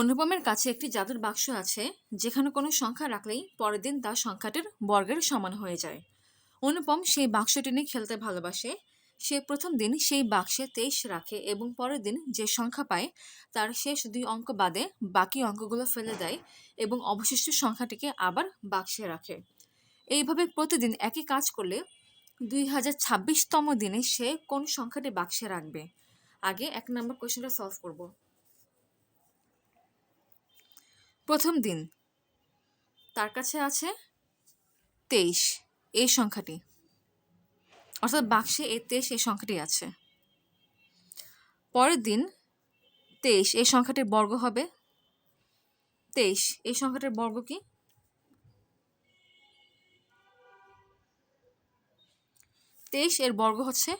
অনুপমের কাছে একটি জাদুর বাক্স আছে, যেখানে কোনো সংখ্যা রাখলেই পরের দিন তার সংখ্যাটির বর্গের সমান হয়ে যায়। অনুপম সেই বাক্সটি নিয়ে খেলতে ভালোবাসে। সে প্রথম দিন সেই বাক্সে তেইশ রাখে এবং পরের দিন যে সংখ্যা পায়, তার শেষ দুই অঙ্ক বাদে বাকি অঙ্কগুলো ফেলে দেয় এবং অবশিষ্ট সংখ্যাটিকে আবার বাক্সে রাখে। এইভাবে প্রতিদিন একই কাজ করলে দুই হাজার ছাব্বিশতম দিনে সে কোন সংখ্যাটি বাক্সে রাখবে? আগে এক নম্বর কোয়েশ্চেনটা সলভ করব। প্রথম দিন। তার কাছে আছে তেইশ, এই সংখ্যাটি। অর্থাৎ বাক্সে এই তেইশ, এই সংখ্যাটি আছে। পরের দিন তেইশ, এই সংখ্যাটির বর্গ হবে তেইশ, এই সংখ্যাটির বর্গ কি? তেইশ, এর বর্গ হচ্ছে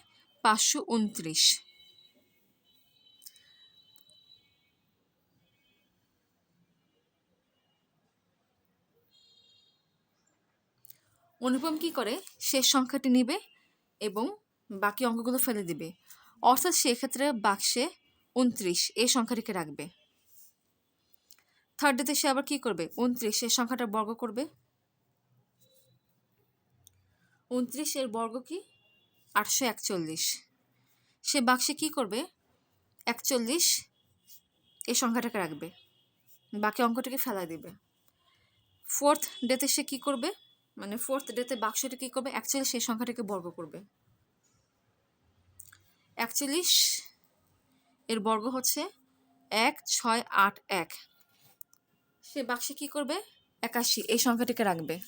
পাঁচশো উনত্রিশ অনুপম কি করে? শেষ সংখ্যাটি নিবে এবং বাকি অঙ্কগুলো ফেলে দিবে। অর্থাৎ সেক্ষেত্রে বাক্সে উনত্রিশ এই সংখ্যাটিকে রাখবে। থার্ড ডেতে সে আবার কী করবে? উনত্রিশ এই সংখ্যাটা বর্গ করবে। উনত্রিশ এর বর্গ কি? আটশো একচল্লিশ। সে বাক্সে কি করবে? একচল্লিশ এই সংখ্যাটাকে রাখবে। বাকি অঙ্কটিকে ফেলাই দিবে। ফোর্থ ডেতে সে কি করবে? মানে ফোর্থ ডেতে বাক্সটি কী করবে? অ্যাকচুয়ালি সেই সংখ্যাটাকে বর্গ করবে। একচল্লিশ এর বর্গ হচ্ছে এক, ছয়, আট, এক। সে বাক্সে কি করবে? একাশি। এই সংখ্যাটিকে রাখবে।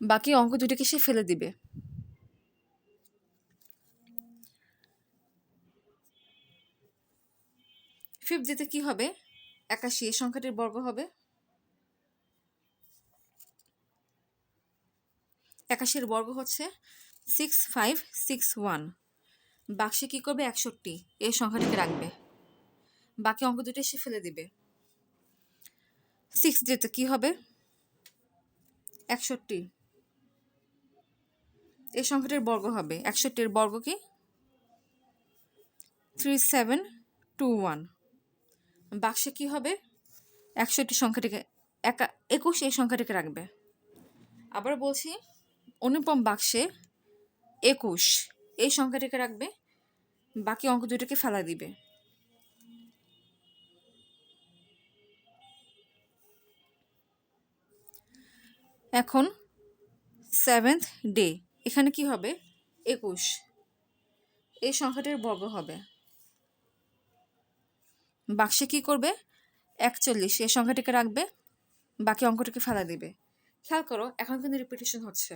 বাকি অঙ্ক দুটিকে সে ফেলে দিবে। ফিফথ যেতে কি হবে? একাশি। এই সংখ্যাটির বর্গ হবে একাশির বর্গ হচ্ছে সিক্স ফাইভ সিক্স ওয়ান বাক্সে কী করবে? একষট্টি। এই সংখ্যাটিকে রাখবে। বাকি অঙ্ক দুটো সে ফেলে দিবে। সিক্স যেতে কী হবে? একষট্টি। এই সংখ্যাটির বর্গ হবে। একষট্টির বর্গ কি? থ্রি সেভেন টু ওয়ান বাক্সে কী হবে? একষট্টি সংখ্যাটিকে, একা, একুশ এই সংখ্যাটিকে রাখবে। আবার বলছি অনুপম বাক্সে একুশ। এই সংখ্যাটিকে রাখবে। বাকি অঙ্ক দুটোকে ফেলা দিবে। এখন সেভেন্থ ডে এখানে কি হবে? একুশ। এই সংখ্যাটির বর্গ হবে। বাক্সে কি করবে? একচল্লিশ। এই সংখ্যাটিকে রাখবে। বাকি অঙ্কটিকে ফেলা দিবে। খেয়াল করো, এখন কিন্তু রিপিটেশন হচ্ছে।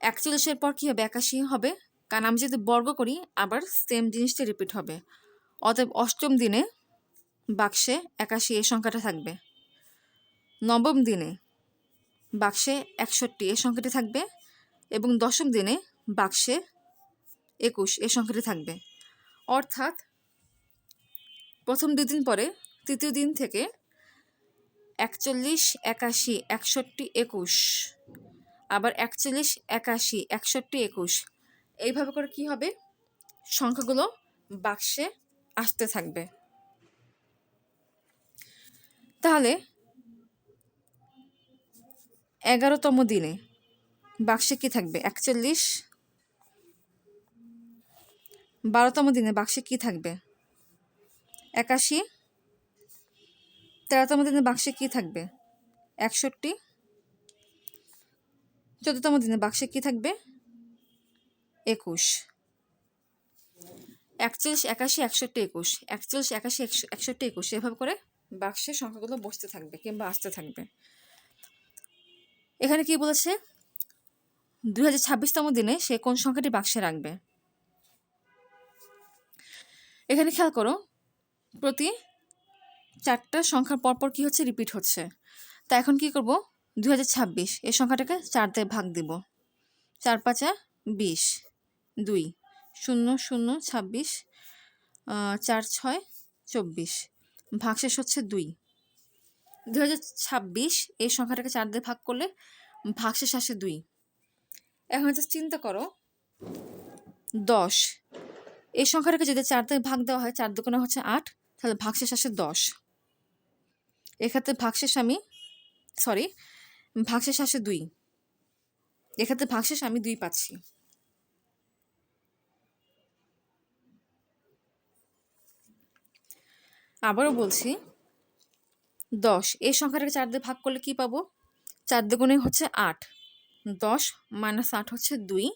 একচল্লিশের পর কী হবে? একাশি হবে। কারণ আমি যদি বর্গ করি, আবার সেম জিনিসটা রিপিট হবে। অতএব অষ্টম দিনে বাক্সে একাশি এই সংখ্যাটা থাকবে। নবম দিনে বাক্সে একষট্টি এই সংখ্যাটি থাকবে এবং দশম দিনে বাক্সে একুশ এই সংখ্যাটি থাকবে। অর্থাৎ প্রথম দুদিন পরে তৃতীয় দিন থেকে একচল্লিশ, একাশি, একষট্টি, একুশ। আবার একচল্লিশ, একাশি, একষট্টি, একুশ। এইভাবে করে কি হবে? সংখ্যাগুলো বাক্সে আসতে থাকবে। তাহলে এগারোতম দিনে বাক্সে কি থাকবে? একচল্লিশ। বারোতম দিনে বাক্সে কি থাকবে? একাশি তেরোতম দিনে বাক্সে কি থাকবে? একষট্টি। চোদ্দতম দিনে বাক্সে কি থাকবে? একুশ। একচল্লিশ, একাশি, একষট্টি, একুশ। একচল্লিশ, একাশি একষট্টি, একুশ। এভাবে করে বাক্সের সংখ্যাগুলো বসতে থাকবে কিংবা আসতে থাকবে। এখানে কি বলেছে? দুই হাজার ছাব্বিশতম দিনে সে কোন সংখ্যাটি বাক্সে রাখবে? এখানে খেয়াল করো, প্রতি চারটা সংখ্যার পরপর কি হচ্ছে? রিপিট হচ্ছে। তা এখন কি করব? দু হাজার ছাব্বিশ। এই সংখ্যাটাকে চার দিয়ে ভাগ দিব। চার পাঁচা বিশ। দুই। শূন্য শূন্য, ছাব্বিশ। চার, ছয়, চব্বিশ। ভাগশেষ হচ্ছে দুই। দু এই সংখ্যাটাকে চার দিয়ে ভাগ করলে ভাগশেষ আসে দুই। এখন হচ্ছে চিন্তা করো, দশ। এই সংখ্যাটাকে যদি চার দিয়ে ভাগ দেওয়া হয়, চার দুগুণে হচ্ছে আট, তাহলে ভাগশেষ আসে দশ। এক্ষেত্রে ভাগশেষ আমি সরি ভাগশেষ আসে দুই। এক্ষেত্রে ভাগশেষ আমি দুই পাচ্ছি। আবারও বলছি, দশ এই সংখ্যাটাকে চার দিয়ে ভাগ করলে কি পাবো? চার দুগুণে হচ্ছে আট। দশ মাইনাস আট হচ্ছে দুই।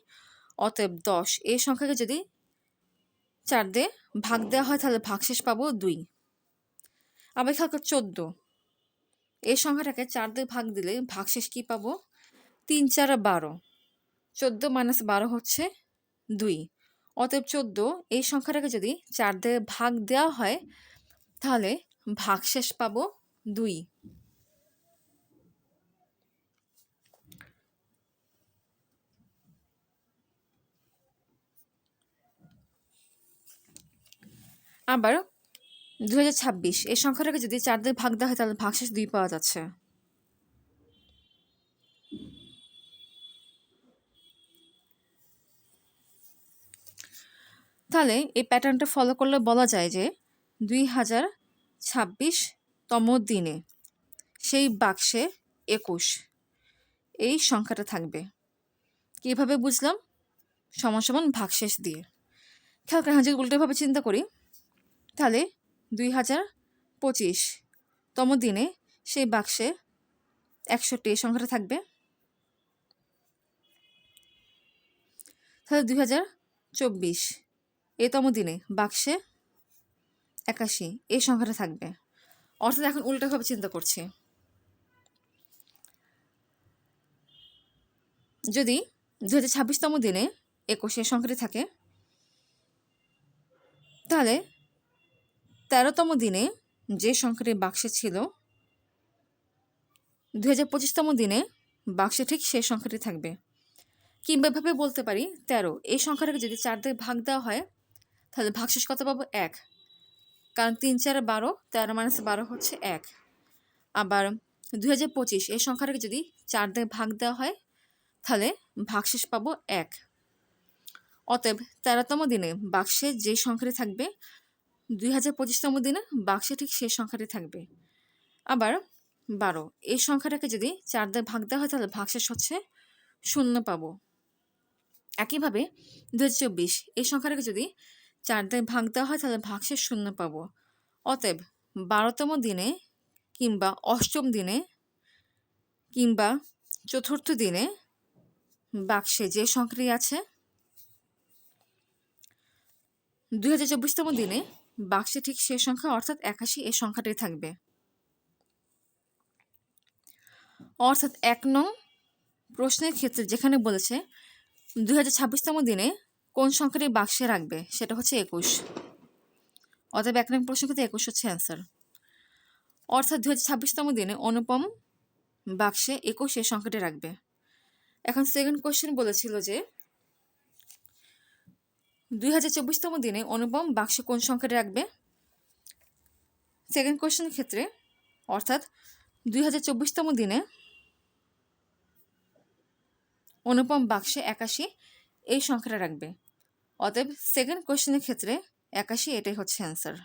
অতএব দশ এই সংখ্যাকে যদি চার দিয়ে ভাগ দেওয়া হয়, তাহলে ভাগশেষ পাবো দুই। আবার খেয়াল চোদ্দ। এই সংখ্যাটাকে চার দিয়ে ভাগ দিলে ভাগশেষ কি পাবো? তিন, চার বারো। চোদ্দ মাইনাস বারো হচ্ছে দুই। অতএব চোদ্দ, এই সংখ্যাটাকে যদি চার দিয়ে ভাগ দেওয়া হয়, তাহলে ভাগশেষ পাবো দুই। আবার দু হাজার ছাব্বিশ। এই সংখ্যাটাকে যদি চার দিয়ে ভাগ দেওয়া হয়, তাহলে ভাগশেষ দুই পাওয়া যাচ্ছে। তাহলে এই প্যাটার্নটা ফলো করলে বলা যায় যে দুই হাজার ছাব্বিশতম দিনে সেই বাক্সে একুশ। এই সংখ্যাটা থাকবে। কীভাবে বুঝলাম? সমান সমান ভাগশেষ দিয়ে। খেয়াল করে যদি উল্টোভাবে চিন্তা করি, তাহলে দুই হাজার পঁচিশতম দিনে সেই বাক্সে একষট্টি সংখ্যাটা থাকবে। তাহলে দুই হাজার চব্বিশ। এতম দিনে বাক্সে একাশি। এই সংখ্যাটা থাকবে। অর্থাৎ এখন উল্টোভাবে চিন্তা করছি। যদি দু হাজার ছাব্বিশতম দিনে একুশে সংখ্যাটি থাকে, তাহলে তেরোতম দিনে যে সংখ্যাটি বাক্সে ছিল দু হাজার পঁচিশতম দিনে বাক্সে ঠিক সেই সংখ্যাটি থাকবে। কিংবা এভাবে বলতে পারি, তেরো, এই সংখ্যাটাকে যদি চার দিয়ে ভাগ দেওয়া হয়, তাহলে ভাগশেষ কত পাবো? এক। কারণ তিন, চার, বারো, তেরো মাইনাস বারো হচ্ছে এক। আবার দুই হাজার পঁচিশ, এই সংখ্যাটাকে যদি চার দিয়ে ভাগ দেওয়া হয়, তাহলে ভাগশেষ পাবো এক। অতএব তেরোতম দিনে বাক্সে যে সংখ্যাটি থাকবে দুই হাজার পঁচিশতম দিনে বাক্সে ঠিক সেই সংখ্যাটি থাকবে। আবার বারো, এই সংখ্যাটাকে যদি চার দিয়ে ভাগ দেওয়া হয়, তাহলে ভাগশেষ হচ্ছে শূন্য পাবো। একইভাবে দু হাজার চব্বিশ, এই সংখ্যাটাকে যদি চার দিয়ে ভাগ দেওয়া হয়, তাহলে ভাগশেষ শূন্য পাবো। অতএব বারোতম দিনে কিংবা অষ্টম দিনে কিংবা চতুর্থ দিনে বাক্সে যে সংখ্যাটি আছে, দুই হাজার চব্বিশতম দিনে বাক্সে ঠিক সে সংখ্যা অর্থাৎ একাশি এই সংখ্যাটি থাকবে। অর্থাৎ এক নং প্রশ্নের ক্ষেত্রে যেখানে বলেছে, দুই হাজার ছাব্বিশতম দিনে কোন সংখ্যাটি বাক্সে রাখবে, সেটা হচ্ছে একুশ। অতএব এক নং প্রশ্ন ক্ষেত্রে একুশ হচ্ছে অ্যান্সার অর্থাৎ দু হাজার ছাব্বিশতম দিনে অনুপম বাক্সে একুশ এই সংখ্যাটি রাখবে। এখন সেকেন্ড কোশ্চেন বলেছিল যে দুই হাজার চব্বিশতম দিনে অনুপম বাক্সে কোন সংখ্যাটা রাখবে? সেকেন্ড কোশ্চেনের ক্ষেত্রে, অর্থাৎ দুই হাজার চব্বিশতম দিনে অনুপম বাক্সে একাশি এই সংখ্যাটা রাখবে। অতএব সেকেন্ড কোশ্চেনের ক্ষেত্রে একাশি এটাই হচ্ছে অ্যান্সার